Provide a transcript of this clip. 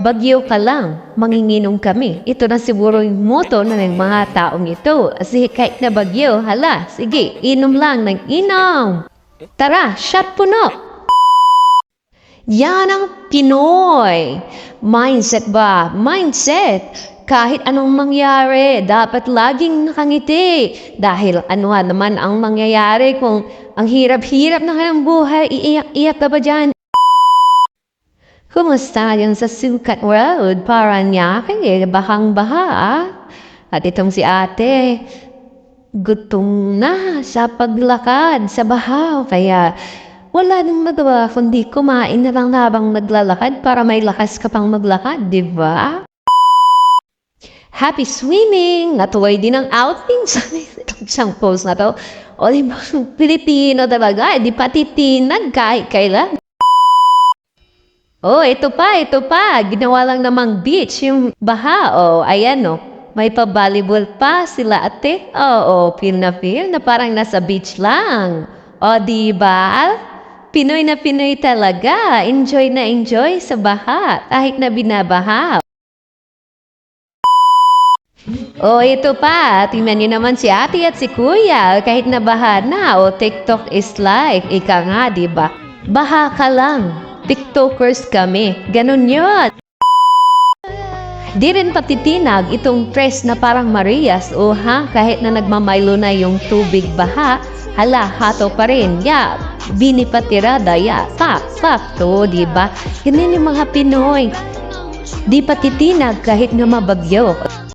Bagyo ka lang, manginginom kami. Ito na siguro yung moto na ng mga taong ito. Kasi kahit na bagyo, hala, sige, inom lang ng inom. Tara, shot puno. Yan ang Pinoy. Mindset ba? Mindset. Kahit anong mangyari, dapat laging nakangiti. Dahil ano naman ang mangyayari kung ang hirap-hirap na ng buhay, iiyak-iyak ka ba dyan? Kumusta yan sa Sukat Road? Paranaque, bahang-baha. ah. At itong si ate, gutom na sa paglakad sa bahaw. Kaya wala nang magawa kundi kumain na lang habang naglalakad para may lakas ka pang maglakad, di ba? Happy swimming! Natuloy din ang outing sa itong isang post na to. O di ba, Pilipino talaga, di pa titinag kahit kailan. Oh, ito pa, ito pa. Ginawa lang namang beach yung baha. Oh, ayan oh. May pa-volleyball pa sila ate. Oo, oh, feel na feel na parang nasa beach lang. O, di ba? Pinoy na Pinoy talaga. Enjoy na enjoy sa baha. Kahit na binabaha. Oh, ito pa. Tingnan niyo naman si ate at si kuya. Kahit na baha na. O, TikTok is life. Ika nga, di ba? Baha ka lang. TikTokers kami. Ganon yun. Di rin patitinag itong tres na parang Marias o ha, kahit na nagmamaylo na yung tubig baha, hala, hato pa rin. Ya, binipatirada, ya, pak, pak, to, di ba? Ganun yung mga Pinoy. Di patitinag kahit na mabagyo.